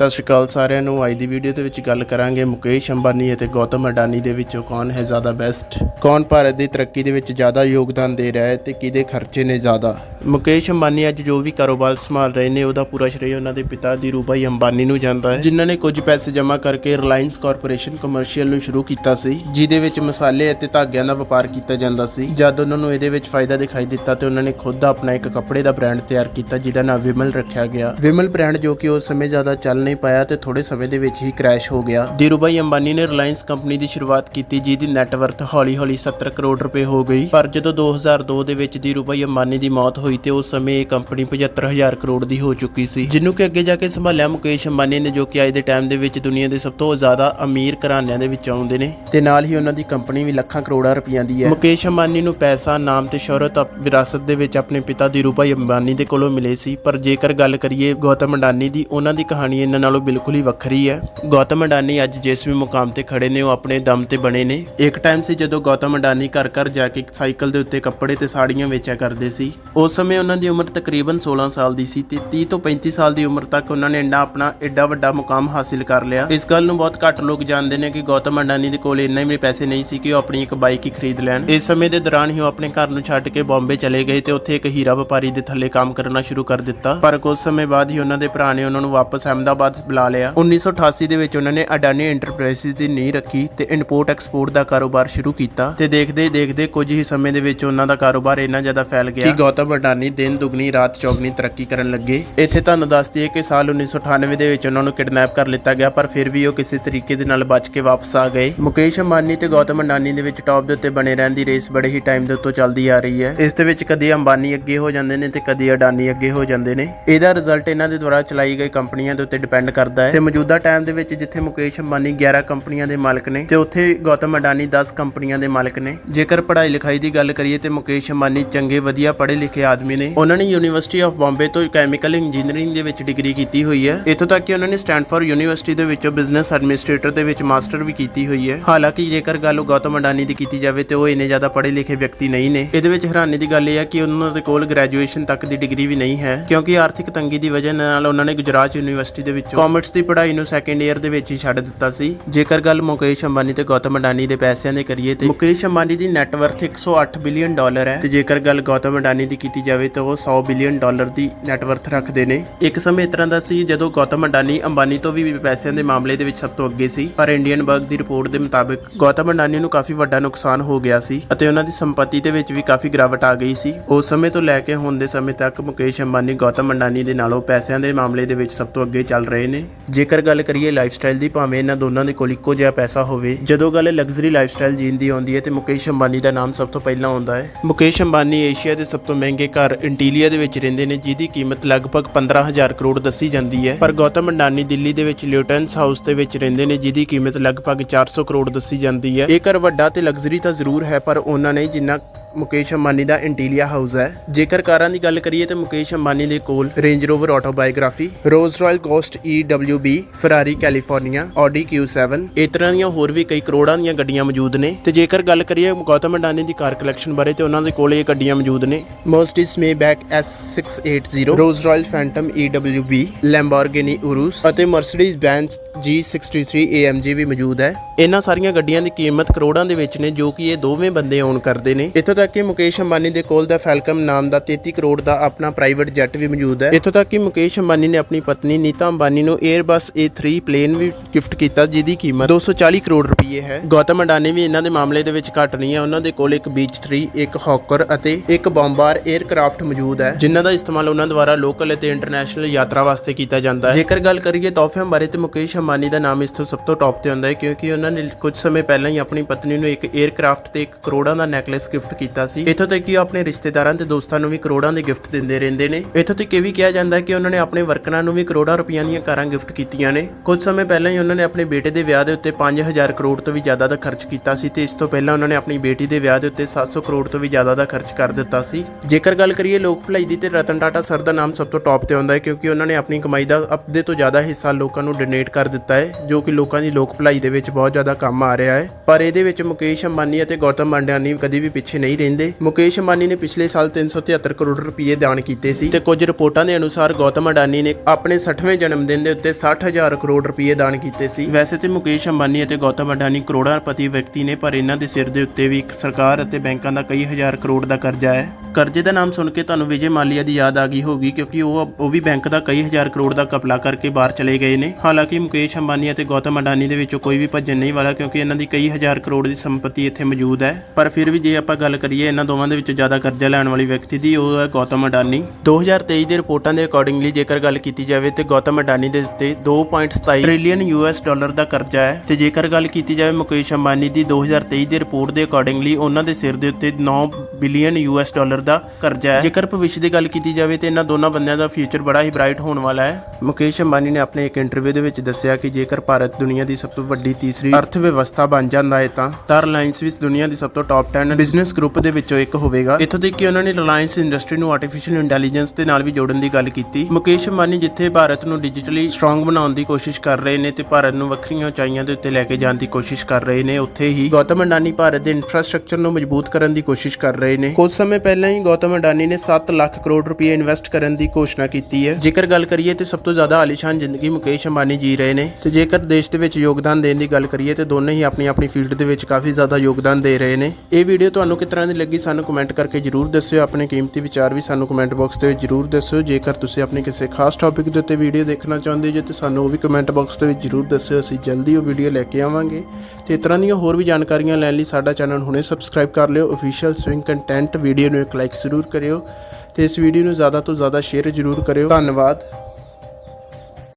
ਸਤਿ ਸ਼੍ਰੀ ਅਕਾਲ ਸਾਰਿਆਂ ਨੂੰ। ਅੱਜ ਦੀ ਵੀਡੀਓ ਦੇ ਵਿੱਚ ਗੱਲ ਕਰਾਂਗੇ ਮੁਕੇਸ਼ ਅੰਬਾਨੀ ਅਤੇ ਗੌਤਮ ਅਡਾਨੀ ਦੇ ਵਿੱਚੋਂ ਕੌਣ ਹੈ ਜ਼ਿਆਦਾ ਬੈਸਟ ਕੌਣ ਭਾਰਤ ਦੀ ਤਰੱਕੀ ਦੇ ਵਿੱਚ ਜ਼ਿਆਦਾ ਯੋਗਦਾਨ ਦੇ ਰਿਹਾ ਹੈ ਤੇ ਕਿਹਦੇ ਖਰਚੇ ਨੇ ਜ਼ਿਆਦਾ। ਮੁਕੇਸ਼ ਅੰਬਾਨੀ ਅੱਜ ਜੋ ਵੀ ਕਾਰੋਬਾਰ ਸੰਭਾਲ ਰਹੇ ਨੇ, ਉਹਦਾ ਪੂਰਾ ਸ਼੍ਰੇਅ ਉਹਨਾਂ ਦੇ ਪਿਤਾ ਦੀ ਧੀਰੂਭਾਈ ਅੰਬਾਨੀ ਨੂੰ ਜਾਂਦਾ ਹੈ, ਜਿਨ੍ਹਾਂ ਨੇ ਕੁਝ ਪੈਸੇ ਜਮ੍ਹਾਂ ਕਰਕੇ ਰਿਲਾਇੰਸ ਕਾਰਪੋਰੇਸ਼ਨ ਕਮਰਸ਼ੀਅਲ ਨੂੰ ਸ਼ੁਰੂ ਕੀਤਾ ਸੀ, ਜਿਹਦੇ ਵਿੱਚ ਮਸਾਲੇ ਅਤੇ ਧਾਗਿਆਂ ਦਾ ਵਪਾਰ ਕੀਤਾ ਜਾਂਦਾ ਸੀ। ਜਦ ਉਹਨਾਂ ਨੂੰ ਇਹਦੇ ਵਿੱਚ ਫਾਇਦਾ ਦਿਖਾਈ ਦਿੱਤਾ ਤੇ ਉਹਨਾਂ ਨੇ ਖੁਦ ਆਪਣਾ ਇੱਕ ਕੱਪੜੇ ਦਾ ਬ੍ਰਾਂਡ ਤਿਆਰ ਕੀਤਾ, ਜਿਹਦਾ ਨਾਮ ਵਿਮਲ ਰੱਖਿਆ ਗਿਆ। ਵਿਮਲ ਬ੍ਰਾਂਡ ਜੋ ਕਿ ਉਸ ਸਮੇਂ ਜ਼ਿਆਦਾ ਚੱਲ ਨਹੀਂ ਪਾਇਆ ਤੇ ਥੋੜੇ ਸਮੇਂ ਦੇ ਵਿੱਚ ਹੀ ਕ੍ਰੈਸ਼ ਹੋ ਗਿਆ। ਧੀਰੂਭਾਈ ਅੰਬਾਨੀ ਨੇ ਰਿਲਾਇੰਸ ਕੰਪਨੀ ਦੀ ਸ਼ੁਰੂਆਤ ਕੀਤੀ, ਜਿਹਦੀ ਨੈਟਵਰਥ ਹੌਲੀ-ਹੌਲੀ 70 ਕਰੋੜ ਰੁਪਏ ਹੋ ਗਈ। ਪਰ ਜਦੋਂ 2002 ਦੇ ਵਿੱਚ ਧੀਰੂਭਾਈ ਅੰਬਾਨੀ ਦੀ ਮੌਤ ਹੋਈ ਤੇ ਉਸ ਸਮੇਂ ਇਹ ਕੰਪਨੀ 75000 ਕਰੋੜ ਦੀ ਹੋ ਚੁੱਕੀ ਸੀ। ਜਿਹਨੂੰ ਕਿ ਅੱਗੇ ਜਾ ਕੇ ਸੰਭਾਲਿਆ ਮੁਕੇਸ਼ ਅੰਬਾਨੀ ਨੇ, ਜੋ ਕਿ ਅੱਜ ਦੇ ਟਾਈਮ ਦੇ ਵਿੱਚ ਦੁਨੀਆ ਦੇ ਸਭ ਤੋਂ ਜ਼ਿਆਦਾ ਅਮੀਰ ਘਰਾਣਿਆਂ ਦੇ ਵਿੱਚ ਆਉਂਦੇ ਨੇ। ਤੇ ਨਾਲ ਹੀ ਉਹਨਾਂ ਦੀ ਕੰਪਨੀ ਵੀ ਲੱਖਾਂ ਕਰੋੜਾਂ ਰੁਪਈਆਂ ਦੀ ਹੈ। ਮੁਕੇਸ਼ ਅੰਬਾਨੀ ਨੂੰ ਪੈਸਾ, ਨਾਮ ਤੇ ਸ਼ੋਹਰਤ ਵਿਰਾਸਤ ਦੇ ਵਿੱਚ ਆਪਣੇ ਪਿਤਾ ਧੀਰੂਭਾਈ ਅੰਬਾਨੀ ਦੇ ਕੋਲੋਂ ਮਿਲੇ ਸੀ। ਪਰ ਜੇਕਰ ਗੱਲ ਕਰੀਏ ਗੌਤਮ ਅੰਡਾਨੀ ਦੀ, ਉਹਨਾਂ ਦੀ ਕਹਾਣੀ ਇਹਨਾਂ ਨਾਲੋਂ ਬਿਲਕੁਲ ਹੀ ਵੱਖਰੀ ਹੈ। ਗੌਤਮ ਅਡਾਨੀ ਅੱਜ ਜਿਸ ਵੀ ਮੁਕਾਮ ਤੇ ਖੜੇ ਨੇ, ਉਹ ਆਪਣੇ ਦਮ ਤੇ ਬਣੇ ਨੇ। ਇੱਕ ਟਾਈਮ ਸੀ ਜਦੋਂ ਗੌਤਮ ਅਡਾਨੀ ਘਰ ਘਰ ਜਾ ਕੇ ਸਾਈਕਲ ਦੇ ਉੱਤੇ ਕੱਪੜੇ ਤੇ ਸਾੜੀਆਂ ਵੇਚਿਆ ਕਰਦੇ ਸੀ। ਉਸ ਸਮੇਂ ਉਹਨਾਂ ਦੀ ਉਮਰ ਤਕਰੀਬਨ 16 ਸਾਲ ਦੀ ਸੀ ਤੇ 30 ਤੋਂ 35 ਸਾਲ ਦੀ ਉਮਰ ਤੱਕ ਉਹਨਾਂ ਨੇ ਇੰਨਾ ਆਪਣਾ ਐਡਾ ਵੱਡਾ ਮੁਕਾਮ ਹਾਸਿਲ ਕਰ ਲਿਆ। ਇਸ ਗੱਲ ਨੂੰ ਬਹੁਤ ਘੱਟ ਲੋਕ ਜਾਣਦੇ ਨੇ ਕਿ ਗੌਤਮ ਅਡਾਨੀ ਦੇ ਕੋਲ ਇੰਨੇ ਵੀ ਪੈਸੇ ਨਹੀਂ ਸੀ ਕਿ ਉਹ ਆਪਣੀ ਇੱਕ ਬਾਈਕ ਹੀ ਖਰੀਦ ਲੈਣ। ਇਸ ਸਮੇਂ ਦੇ ਦੌਰਾਨ ਹੀ ਉਹ ਆਪਣੇ ਘਰ ਨੂੰ ਛੱਡ ਕੇ ਬੰਬੇ ਚਲੇ ਗਏ ਤੇ ਉੱਥੇ ਇੱਕ ਹੀਰਾ ਵਪਾਰੀ ਦੇ ਥੱਲੇ ਕੰਮ ਕਰਨਾ ਸ਼ੁਰੂ ਕਰ ਦਿੱਤਾ। ਪਰ ਕੁਝ ਸਮੇਂ ਬਾਅਦ ਹੀ ਉਹਨਾਂ ਦੇ ਭਰਾ ਨੇ ਉਹਨਾਂ ਨੂੰ ਵਾਪਸ ਅਹਿਮਦਾਬਾਦ ਬੁਲਾ ਲਿਆ। 1988 ਦੇ ਵਿੱਚ ਉਹਨਾਂ ਨੇ ਅਡਾਨੀ ਐਂਟਰਪ੍ਰਾਈਜ਼ਸ ਦੀ ਨੀਂਹ ਰੱਖੀ ਤੇ ਇੰਪੋਰਟ ਐਕਸਪੋਰਟ ਦਾ ਕਾਰੋਬਾਰ ਸ਼ੁਰੂ ਕੀਤਾ ਤੇ ਦੇਖਦੇ ਦੇਖਦੇ ਕੁਝ ਹੀ ਸਮੇਂ ਦੇ ਵਿੱਚ ਉਹਨਾਂ ਦਾ ਕਾਰੋਬਾਰ ਇੰਨਾ ਜ਼ਿਆਦਾ ਫੈਲ ਗਿਆ। ਕਿ ਗੌਤਮ ਅਡਾਨੀ ਦਿਨ ਦੁਗਣੀ ਰਾਤ ਚੌਗਣੀ ਤਰੱਕੀ ਕਰਨ ਲੱਗੇ। ਇੱਥੇ ਤੁਹਾਨੂੰ ਦੱਸ ਦਈਏ ਕਿ ਸਾਲ 1998 ਦੇ ਵਿੱਚ ਉਹਨਾਂ ਨੂੰ ਕਿਡਨੈਪ ਕਰ ਲਿੱਤਾ ਗਿਆ ਪਰ ਫਿਰ ਵੀ ਉਹ ਕਿਸੇ ਤਰੀਕੇ ਦੇ ਨਾਲ ਬਚ ਕੇ ਵਾਪਸ ਆ ਗਏ। ਮੁਕੇਸ਼ ਅੰਬਾਨੀ ਤੇ ਗੌਤਮ ਅਡਾਨੀ ਦੇ ਵਿੱਚ ਟੌਪ ਦੇ ਉੱਤੇ ਬਣੇ ਰਹਿਣ ਦੀ ਰੇਸ ਬੜੇ ਹੀ ਟਾਈਮ ਦੇ ਉੱਤੋਂ ਚੱਲਦੀ ਆ ਰਹੀ ਹੈ। ਇਸ ਦੇ ਵਿੱਚ ਕਦੀ ਅੰਬਾਨੀ ਅੱਗੇ ਹੋ ਜਾਂਦੇ ਨੇ ਤੇ ਕਦੀ ਅਡਾਨੀ ਅੱਗੇ ਹੋ ਜਾਂਦੇ ਨੇ। ਇਹਦਾ ਰਿਜ਼ਲਟ ਇਹਨਾਂ ਦੇ ਦੁਆਰਾ ਚਲਾਈ ਗਈ ਕੰਪਨੀਆਂ ਦੇ ਉੱਤੇ ਡਿਪੈਂਡ ਕਰਦਾ ਹੈ। ਤੇ ਮੌਜੂਦਾ ਟਾਈਮ ਦੇ ਵਿੱਚ ਜਿੱਥੇ ਮੁਕੇਸ਼ ਅੰਬਾਨੀ 11 ਕੰਪਨੀਆਂ ਦੇ ਮਾਲਕ ਨੇ ਤੇ ਉੱਥੇ ਗੌਤਮ ਅਡਾਨੀ 10 ਕੰਪਨੀਆਂ ਦੇ ਮਾਲਕ ਨੇ। ਜੇਕਰ ਪੜ੍ਹਾਈ ਲਿਖਾਈ ਦੀ ਗੱਲ ਕਰੀਏ ਤੇ ਮੁਕੇਸ਼ ਅੰਬਾਨੀ ਚੰਗੇ ਵਧੀਆ ਪੜ੍ਹੇ ਲਿਖੇ ਆਦਮੀ ਨੇ। ਉਹਨਾਂ ਨੇ ਯੂਨੀਵਰਸਿਟੀ ਆਫ ਬੰਬੇ ਤੋਂ ਕੈਮੀਕਲ ਇੰਜੀਨੀਅਰਿੰਗ ਦੇ ਵਿੱਚ ਡਿਗਰੀ ਕੀਤੀ ਹੋਈ ਹੈ। ਇੱਥੋਂ ਤੱਕ ਕਿ ਉਹਨਾਂ ਨੇ ਸਟੈਂਡਫੋਰਡ ਯੂਨੀਵਰਸਿਟੀ ਦੇ ਵਿੱਚੋਂ ਬਿਜ਼ਨਸ ਐਡਮਿਨਿਸਟ੍ਰੇਟਰ ਦੇ ਵਿੱਚ ਮਾਸਟਰ ਵੀ ਕੀਤੀ ਹੋਈ ਹੈ। ਹਾਲਾਂਕਿ ਜੇਕਰ ਗੱਲ ਗੌਤਮ ਅਡਾਨੀ ਦੀ ਕੀਤੀ ਜਾਵੇ ਤੇ ਉਹ ਇੰਨੇ ਜ਼ਿਆਦਾ ਪੜ੍ਹੇ ਲਿਖੇ ਵਿਅਕਤੀ ਨਹੀਂ ਨੇ। ਇਹਦੇ ਵਿੱਚ ਹੈਰਾਨੀ ਦੀ ਗੱਲ ਇਹ ਹੈ ਕਿ ਉਹਨਾਂ ਦੇ ਕੋਲ ਗ੍ਰੈਜੂਏਸ਼ਨ ਤੱਕ ਦੀ ਡਿਗਰੀ ਵੀ ਨਹੀਂ ਹੈ। ਕਿਉਂਕਿ ਆਰਥਿਕ ਤੰਗੀ ਦੀ ਵਜ੍ਹਾ ਨਾਲ ਉਹਨਾਂ ਨੇ ਗੁਜਰਾਤ ਯੂਨੀਵਰਸਿਟੀ ਦੇ ਵਿੱਚੋਂ ਕਾਮਰਸ ਦੀ ਪੜ੍ਹਾਈ ਨੂੰ ਸੈਕੰਡ ਈਅਰ ਦੇ ਵਿੱਚ ਹੀ ਛੱਡ ਦਿੱਤਾ ਸੀ। ਜੇਕਰ ਗੱਲ ਮੁਕੇਸ਼ ਅੰਬਾਨੀ ਤੇ ਗੌਤਮ ਅਡਾਨੀ ਦੇ ਪੈਸਿਆਂ ਦੀ ਕਰੀਏ ਤੇ ਮੁਕੇਸ਼ ਅੰਬਾਨੀ ਦੀ ਨੈਟਵਰਥ 108 ਬਿਲੀਅਨ ਡਾਲਰ ਹੈ ਤੇ ਜੇਕਰ ਗੱਲ ਗੌਤਮ ਅਡਾਨੀ ਦੀ ਕੀਤੀ ਜਾਵੇ ਤਾਂ ਉਹ 100 ਬਿਲੀਅਨ ਡਾਲਰ ਦੀ ਨੈਟਵਰਥ ਰੱਖਦੇ ਨੇ। ਇੱਕ ਸਮੇਂ ਇਸ ਤਰ੍ਹਾਂ ਦਾ ਸੀ ਜਦੋਂ ਗੌਤਮ ਅਡਾਨੀ ਅੰਬਾਨੀ ਤੋਂ ਵੀ ਪੈਸਿਆਂ ਦੇ ਮਾਮਲੇ ਦੇ ਵਿੱਚ ਸਭ ਤੋਂ ਅੱਗੇ ਸੀ। ਪਰ ਇੰਡੀਅਨ ਬਰਗ ਦੀ ਰਿਪੋਰਟ ਦੇ ਮੁਤਾਬਕ ਗੌਤਮ ਅਡਾਨੀ ਨੂੰ ਕਾਫੀ ਵੱਡਾ ਨੁਕਸਾਨ ਹੋ ਗਿਆ ਸੀ ਅਤੇ ਉਹਨਾਂ ਦੀ ਸੰਪਤੀ ਦੇ ਵਿੱਚ ਵੀ ਕਾਫੀ ਗਿਰਾਵਟ ਆ ਗਈ ਸੀ। ਉਸ ਸਮੇਂ ਤੋਂ ਲੈ ਕੇ ਹੁਣ ਦੇ ਸਮੇਂ ਤੱਕ ਮੁਕੇਸ਼ ਅੰਬਾਨੀ ਗੌਤਮ ਅਡਾਨੀ ਦੇ ਨਾਲੋਂ ਪੈਸਿਆਂ ਦੇ ਮਾਮਲੇ ਦੇ ਵਿੱਚ ਸਭ ਤੋਂ ਅੱਗੇ ਚੱਲ ਰਹੇ ਨੇ। ਜੇਕਰ ਗੱਲ ਕਰੀਏ ਲਾਈਫਸਟਾਈਲ ਦੀ, ਭਾਵੇਂ ਇਹਨਾਂ ਦੋਨਾਂ ਦੇ ਕੋਲ ਇੱਕੋ ਜਿਹਾ ਪੈਸਾ ਹੋਵੇ, ਜਦੋਂ ਗੱਲ ਲਗਜ਼ਰੀ ਲਾਈਫਸਟਾਈਲ ਜੀਣ ਦੀ ਆਉਂਦੀ ਹੈ ਤੇ ਮੁਕੇਸ਼ ਅੰਬਾਨੀ ਦਾ ਨਾਮ ਸਭ ਤੋਂ ਪਹਿਲਾਂ ਆਉਂਦਾ ਹੈ। ਮੁਕੇਸ਼ ਅੰਬਾਨੀ ਏਸ਼ੀਆ ਦੇ ਸਭ ਤੋਂ ਮਹਿੰਗੇ ਘਰ ਇੰਟੀਲੀਆ ਦੇ ਵਿੱਚ ਰਹਿੰਦੇ ਨੇ, ਜਿਹਦੀ ਕੀਮਤ ਲਗਭਗ 15000 ਕਰੋੜ ਦੱਸੀ ਜਾਂਦੀ ਹੈ। ਪਰ ਗੌਤਮ ਅੰਡਾਨੀ ਦਿੱਲੀ ਦੇ ਵਿੱਚ ਲਿਊਟਨਸ ਹਾਊਸ ਦੇ ਵਿੱਚ ਰਹਿੰਦੇ ਨੇ, ਜਿਹਦੀ ਕੀਮਤ ਲਗਭਗ 400 ਕਰੋੜ ਦੱਸੀ ਜਾਂਦੀ ਹੈ। ਇਹ ਘਰ ਵੱਡਾ ਤੇ ਲਗਜ਼ਰੀ ਤਾਂ ਜ਼ਰੂਰ ਹੈ, ਪਰ ਉਹਨਾਂ ਨੇ ਜਿੰਨਾ ਮੁਕੇਸ਼ ਅੰਬਾਨੀ ਦਾ ਇੰਟੀਲੀਆ ਹਾਊਸ ਹੈ। ਜੇਕਰ ਕਾਰਾਂ ਦੀ ਗੱਲ ਕਰੀਏ ਤਾਂ ਮੁਕੇਸ਼ ਅੰਬਾਨੀ ਦੇ ਕੋਲ Range Rover Autobiography Rolls Royce Ghost EWB Ferrari California Audi Q7 ਇਸ ਤਰ੍ਹਾਂ ਦੀਆਂ ਹੋਰ ਵੀ ਕਈ ਕਰੋੜਾਂ ਦੀਆਂ ਗੱਡੀਆਂ ਮੌਜੂਦ ਨੇ। ਤੇ ਜੇਕਰ ਗੱਲ ਕਰੀਏ ਗੌਤਮ ਅੰਡਾਨੀ ਦੀ ਕਾਰ ਕਲੈਕਸ਼ਨ ਬਾਰੇ ਤੇ ਉਹਨਾਂ ਦੇ ਕੋਲ ਇਹ ਗੱਡੀਆਂ ਮੌਜੂਦ ਨੇ। Mercedes Maybach S680 Rolls Royce Phantom EWB Lamborghini Urus ਅਤੇ Mercedes-Benz G63 AMG ਵੀ ਮੌਜੂਦ ਹੈ। ਇਹਨਾਂ ਸਾਰੀਆਂ ਗੱਡੀਆਂ ਦੀ ਕੀਮਤ ਕਰੋੜਾਂ ਦੇ ਵਿੱਚ ਨੇ, ਜੋ ਕਿ ਇਹ ਦੋਵੇਂ ਬੰਦੇ ਓਨ ਕਰਦੇ ਨੇ। ਇੱਥੋਂ ਤੱਕ ਕਿ ਮੁਕੇਸ਼ ਅੰਬਾਨੀ ਦੇ ਕੋਲ ਦਾ ਫੈਲਕਮ ਨਾਮ ਦਾ 33 ਕਰੋੜ ਦਾ ਆਪਣਾ ਪ੍ਰਾਈਵੇਟ ਜੈੱਟ ਵੀ ਮੌਜੂਦ ਹੈ। ਇੱਥੋਂ ਤੱਕ ਕਿ ਮੁਕੇਸ਼ ਅੰਬਾਨੀ ਨੇ ਆਪਣੀ ਪਤਨੀ ਨੀਤਾ ਅੰਬਾਨੀ ਨੂੰ 에ਅਰਬਸ A3 ਪਲੇਨ ਵੀ ਗਿਫਟ ਕੀਤਾ, ਜਿਹਦੀ ਕੀਮਤ 240 ਕਰੋੜ ਰੁਪਏ ਹੈ। ਗੌਤਮ ਅੰਡਾਨੀ ਵੀ ਇਹਨਾਂ ਦੇ ਮਾਮਲੇ ਦੇ ਵਿੱਚ ਘੱਟ ਨਹੀਂ ਹੈ। ਉਹਨਾਂ ਦੇ ਕੋਲ ਇੱਕ ਬੀਚ 3 ਇੱਕ ਹੌਕਰ ਅਤੇ ਇੱਕ ਬੰਬਾਰ 에ਅਰਕ੍ਰਾਫਟ ਮੌਜੂਦ ਹੈ, ਜਿਨ੍ਹਾਂ ਦਾ ਇਸਤੇਮਾਲ ਉਹਨਾਂ ਦੁਆਰਾ ਲੋਕਲ ਅਤੇ ਇੰਟਰਨੈਸ਼ਨਲ ਯਾਤਰਾ ਵਾਸਤੇ ਕੀਤਾ ਜਾਂਦਾ ਹੈ। ਜੇਕਰ ਗੱਲ ਕਰੀਏ ਤੋਹਫਿਆਂ ਬਾਰੇ, ਤੇ ਮੁਕੇਸ਼ ਅੰਬਾਨੀ ਦਾ ਨਾਮ ਇਸ ਤੋਂ ਸਭ ਤੋਂ ਟੌਪ ਤੇ ਹੁੰਦਾ ਹੈ, ਕਿਉਂਕਿ ਉਹਨਾਂ ਨੇ ਕੁਝ ਸਮੇਂ ਪਹਿਲਾਂ ਹੀ ਆਪਣੀ ਪਤਨੀ ਨੂੰ ਇੱਕ 에ਅਰਕ੍ਰਾਫਟ ਤੇ ਇੱਕ ਕਰੋੜਾਂ ਦਾ ਨੈਕਲੇਸ ਗਿਫਟ ਕੀਤਾ ਕੀਤਾ ਸੀ। ਇੱਥੋਂ ਤੱਕ ਕਿ ਉਹ ਆਪਣੇ ਰਿਸ਼ਤੇਦਾਰਾਂ ਤੇ ਦੋਸਤਾਂ ਨੂੰ ਵੀ ਕਰੋੜਾਂ ਦੇ ਗਿਫਟ ਦਿੰਦੇ ਰਹਿੰਦੇ ਨੇ। ਇੱਥੋਂ ਤੱਕ ਇਹ ਵੀ ਕਿਹਾ ਜਾਂਦਾ ਹੈ ਕਿ ਉਹਨਾਂ ਨੇ ਆਪਣੇ ਵਰਕਰਾਂ ਨੂੰ ਵੀ ਕਰੋੜਾਂ ਰੁਪਈਆਂ ਦੀਆਂ ਕਾਰਾਂ ਗਿਫਟ ਕੀਤੀਆਂ ਨੇ। ਕੁਝ ਸਮੇਂ ਪਹਿਲਾਂ ਹੀ ਉਹਨਾਂ ਨੇ ਆਪਣੇ ਬੇਟੇ ਦੇ ਵਿਆਹ ਦੇ ਉੱਤੇ 5000 ਕਰੋੜ ਤੋਂ ਵੀ ਜ਼ਿਆਦਾ ਦਾ ਖਰਚ ਕੀਤਾ ਸੀ ਤੇ ਇਸ ਤੋਂ ਪਹਿਲਾਂ ਉਹਨਾਂ ਨੇ ਆਪਣੀ ਬੇਟੀ ਦੇ ਵਿਆਹ ਦੇ ਉੱਤੇ 700 ਕਰੋੜ ਤੋਂ ਵੀ ਜ਼ਿਆਦਾ ਦਾ ਖਰਚ ਕਰ ਦਿੱਤਾ ਸੀ। ਜੇਕਰ ਗੱਲ ਕਰੀਏ ਲੋਕ ਭਲਾਈ ਦੀ ਤੇ ਰਤਨ ਟਾਟਾ ਸਰ ਦਾ ਨਾਮ ਸਭ ਤੋਂ ਟੌਪ ਤੇ ਆਉਂਦਾ ਹੈ ਕਿਉਂਕਿ ਉਹਨਾਂ ਨੇ ਆਪਣੀ ਕਮਾਈ ਦਾ ਅੱਧੇ ਤੋਂ ਜ਼ਿਆਦਾ ਹਿੱਸਾ ਲੋਕਾਂ ਨੂੰ ਡੋਨੇਟ ਕਰ ਦਿੱਤਾ ਹੈ, ਜੋ ਕਿ ਲੋਕਾਂ ਦੀ ਲੋਕ ਭਲਾਈ ਦੇ ਵਿੱਚ ਬਹੁਤ ਜ਼ਿਆਦਾ ਕੰਮ ਆ ਰਿਹਾ ਹੈ। ਪਰ ਇਹਦੇ ਵਿੱਚ ਮੁਕੇਸ਼ ਅੰਬਾਨੀ ਅਤੇ ਗੌਤਮ ਅੰਡਿਆਨੀ ਕਦੀ ਵੀ ਪਿੱਛੇ ਨਹੀਂ ਰਹਿੰਦੇ। ਮੁਕੇਸ਼ ਅੰਬਾਨੀ ਨੇ ਪਿਛਲੇ ਸਾਲ 373 ਕਰੋੜ ਰੁਪਏ ਦਾਨ ਕੀਤੇ ਸੀ ਤੇ ਕੁਝ ਰਿਪੋਰਟਾਂ ਦੇ ਅਨੁਸਾਰ ਗੌਤਮ ਅਡਾਨੀ ਨੇ ਆਪਣੇ 60ਵੇਂ ਜਨਮ ਦਿਨ ਦੇ ਉੱਤੇ 60000 ਕਰੋੜ ਰੁਪਏ ਦਾਨ ਕੀਤੇ ਸੀ। ਵੈਸੇ ਤੇ ਮੁਕੇਸ਼ ਅੰਬਾਨੀ ਅਤੇ ਗੌਤਮ ਅਡਾਨੀ ਕਰੋੜਾਂਪਤੀ ਵਿਅਕਤੀ ਨੇ, ਪਰ ਇਹਨਾਂ ਦੇ ਸਿਰ ਦੇ ਉੱਤੇ ਵੀ ਇੱਕ ਸਰਕਾਰ ਅਤੇ ਬੈਂਕਾਂ ਦਾ ਕਈ ਹਜ਼ਾਰ ਕਰੋੜ ਦਾ ਕਰਜ਼ਾ ਹੈ। ਕਰਜ਼ੇ ਦਾ ਨਾਮ ਸੁਣ ਕੇ ਤੁਹਾਨੂੰ ਵਿਜੇ ਮਾਲੀਆ ਦੀ ਯਾਦ ਆ ਗਈ ਹੋਗੀ ਕਿਉਂਕਿ ਉਹ ਉਹ ਵੀ ਬੈਂਕ ਦਾ ਕਈ ਹਜ਼ਾਰ ਕਰੋੜ ਦਾ ਕਪਲਾ ਕਰਕੇ ਬਾਹਰ ਚਲੇ ਗਏ ਨੇ। ਹਾਲਾਂਕਿ ਮੁਕੇਸ਼ ਅੰਬਾਨੀ ਅਤੇ ਗੌਤਮ ਅਡਾਨੀ ਦੇ ਵਿੱਚੋਂ ਕੋਈ ਵੀ ਭੱਜਣ ਨਹੀਂ ਵਾਲਾ, ਕਿਉਂਕਿ ਇਹਨਾਂ ਦੀ ਕਈ ਹਜ਼ਾਰ ਕਰੋੜ ਦੀ ਸੰਪਤੀ ਇੱਥੇ ਮੌਜੂਦ ਹੈ। ਪਰ ਫਿਰ ਵੀ ਜੇ ਆਪਾਂ ਗੱਲ ਕਰੀਏ ਇਹਨਾਂ ਦੋਵਾਂ ਦੇ ਵਿੱਚੋਂ ਜ਼ਿਆਦਾ ਕਰਜ਼ਾ ਲੈਣ ਵਾਲੀ ਵਿਅਕਤੀ ਦੀ, ਉਹ ਹੈ ਗੌਤਮ ਅਡਾਨੀ। 2023 ਦੇ ਰਿਪੋਰਟਾਂ ਦੇ ਅਕੋਰਡਿੰਗਲੀ ਜੇਕਰ ਗੱਲ ਕੀਤੀ ਜਾਵੇ ਤੇ ਗੌਤਮ ਅਡਾਨੀ ਦੇ ਉੱਤੇ 2.27 ਟ੍ਰਿਲੀਅਨ ਯੂਐਸ ਡਾਲਰ ਦਾ ਕਰਜ਼ਾ ਹੈ ਤੇ ਜੇਕਰ ਗੱਲ ਕੀਤੀ ਜਾਵੇ ਮੁਕੇਸ਼ ਅੰਬਾਨੀ ਦੀ 2023 ਦੇ ਰਿਪੋਰਟ ਦੇ ਅਕੋਰਡਿੰਗਲੀ ਉਹਨਾਂ ਦੇ ਸਿਰ ਦੇ ਉੱਤੇ 9 ਬਿਲੀਅਨ ਯੂਐਸ ਡਾਲਰ ਦਾ ਕਰਜ਼ਾ ਹੈ। ਜੇਕਰ ਭਵਿੱਖ ਦੀ ਗੱਲ ਕੀਤੀ ਜਾਵੇ ਤੇ ਇਹਨਾਂ ਦੋਨਾਂ ਬੰਦਿਆਂ ਦਾ ਫਿਊਚਰ ਬੜਾ ਹੀ ਬ੍ਰਾਈਟ ਹੋਣ ਵਾਲਾ ਹੈ। ਮੁਕੇਸ਼ ਅੰਬਾਨੀ ਨੇ ਆਪਣੇ ਇੱਕ ਇੰਟਰਵਿਊ ਦੇ ਵਿੱਚ ਦੱਸਿਆ ਕਿ ਜੇਕਰ ਭਾਰਤ ਦੁਨੀਆ ਦੀ ਸਭ ਤੋਂ ਵੱਡੀ ਤੀਸਰੀ ਅਰਥ ਵਿਵਸਥਾ ਬਣ ਜਾਂਦਾ ਹੈ ਤਾਂ ਤਾਂ ਰਿਲਾਇੰਸ ਵੀ ਦੁਨੀਆ ਦੀ ਸਭ ਤੋਂ ਟੌਪ 10 ਬਿਜ਼ਨਸ ਗਰੁੱਪ ਦੇ ਵਿੱਚੋਂ ਇੱਕ ਹੋਵੇਗਾ। ਇੱਥੋਂ ਤੱਕ ਕਿ ਉਹਨਾਂ ਨੇ ਰਿਲਾਇੰਸ ਇੰਡਸਟਰੀ ਨੂੰ ਆਰਟੀਫੀਸ਼ੀਅਲ ਇੰਟੈਲੀਜੈਂਸ ਦੇ ਨਾਲ ਵੀ ਜੋੜਨ ਦੀ ਗੱਲ ਕੀਤੀ। ਮੁਕੇਸ਼ ਅੰਬਾਨੀ ਜਿੱਥੇ ਭਾਰਤ ਨੂੰ ਡਿਜੀਟਲੀ ਸਟਰੋਂਗ ਬਣਾਉਣ ਦੀ ਕੋਸ਼ਿਸ਼ ਕਰ ਰਹੇ ਨੇ ਤੇ ਭਾਰਤ ਨੂੰ ਵੱਖਰੀਆਂ ਉਚਾਈਆਂ ਦੇ ਉੱਤੇ ਲੈ ਕੇ ਜਾਣ ਦੀ ਕੋਸ਼ਿਸ਼ ਕਰ ਰਹੇ ਨੇ, ਉੱਥੇ ਹੀ ਗੌਤਮ ਅੰਡਾਨੀ ਭਾਰਤ ਦੇ ਇਨਫਰਾਸਟ੍ਰਕਚਰ ਨੂੰ ਮਜ਼ਬੂਤ ਕਰਨ ਦੀ ਕੋਸ਼ਿਸ਼ ਕਰ ਰਹੇ ਨੇ। ਕੁਝ ਸਮੇਂ ਪਹਿਲਾਂ ਹੀ ਗੌਤਮ ਅੰਡਾਨੀ ਨੇ 7 ਲੱਖ ਕਰੋੜ ਰੁਪਏ ਇਨਵੈਸਟ ਕਰਨ ਦੀ ਘੋਸ਼ਣਾ ਕੀਤੀ ਹੈ। ਜੇਕਰ ਗੱਲ ਕਰੀਏ ਤੇ ਸਭ ਤੋਂ ਜ਼ਿਆਦਾ ਆਲੀਸ਼ਾਨ ਜ਼ਿੰਦਗੀ ਮੁਕੇਸ਼ ਅੰਬਾਨੀ ਜੀ ਰਹੇ ਨੇ। ਤੇ ਜੇਕਰ ਦੇਸ਼ ਦੇ ਵਿੱਚ ਯੋਗਦਾਨ ਦੇਣ ਦੀ ਗੱਲ ਕਰੀਏ ਤੇ ਦੋਨੇ ਹੀ ਆਪਣੀ ਆਪਣੀ ਫੀਲਡ ਦੇ ਵਿੱਚ ਕਾਫੀ ਜ਼ਿਆਦਾ ਯੋਗਦਾਨ ਦੇ ਰਹੇ ਨੇ। ਇਹ ਵੀਡੀਓ ਤੁਹਾਨੂੰ ਕਿਸ ਤਰ੍ਹਾਂ ਦੀ ਲੱਗੀ ਸਾਨੂੰ ਕਮੈਂਟ ਕਰਕੇ ਜਰੂਰ ਦੱਸਿਓ। ਆਪਣੇ ਕੀਮਤੀ ਵਿਚਾਰ ਵੀ ਸਾਨੂੰ ਕਮੈਂਟ ਬਾਕਸ ਦੇ ਵਿੱਚ ਜਰੂਰ ਦੱਸਿਓ। ਜੇਕਰ ਤੁਸੀਂ ਆਪਣੇ ਕਿਸੇ ਖਾਸ ਟੌਪਿਕ ਦੇ ਉੱਤੇ ਵੀਡੀਓ ਦੇਖਣਾ ਚਾਹੁੰਦੇ ਜੇ, ਤੇ ਸਾਨੂੰ ਉਹ ਵੀ ਕਮੈਂਟ ਬਾਕਸ ਦੇ ਵਿੱਚ ਜਰੂਰ ਦੱਸਿਓ। ਅਸੀਂ ਜਲਦੀ ਉਹ ਵੀਡੀਓ ਲੈ ਕੇ ਆਵਾਂਗੇ। ਤੇ ਇਸ ਤਰ੍ਹਾਂ ਦੀਆਂ ਹੋਰ ਵੀ ਜਾਣਕਾਰੀਆਂ ਲੈਣ ਲਈ ਸਾਡਾ ਚੈਨਲ ਹੁਣੇ ਸਬਸਕ੍ਰਾਈਬ ਕਰ ਲਿਓ। ਅਫੀਸ਼ੀਅਲ ਸਵਿੰਗ ਕੰਟੈਂਟ ਵੀਡੀਓ ਨੂੰ ਇੱਕ ਲਾਈਕ ਜ਼ਰੂਰ ਕਰਿਓ। ਤੇ ਇਸ ਵੀਡੀਓ ਨੂੰ ਜ਼ਿਆਦਾ ਤੋਂ ਜ਼ਿਆਦਾ ਸ਼ੇਅਰ ਜ਼ਰੂਰ ਕਰਿਓ। ਧੰਨਵਾਦ।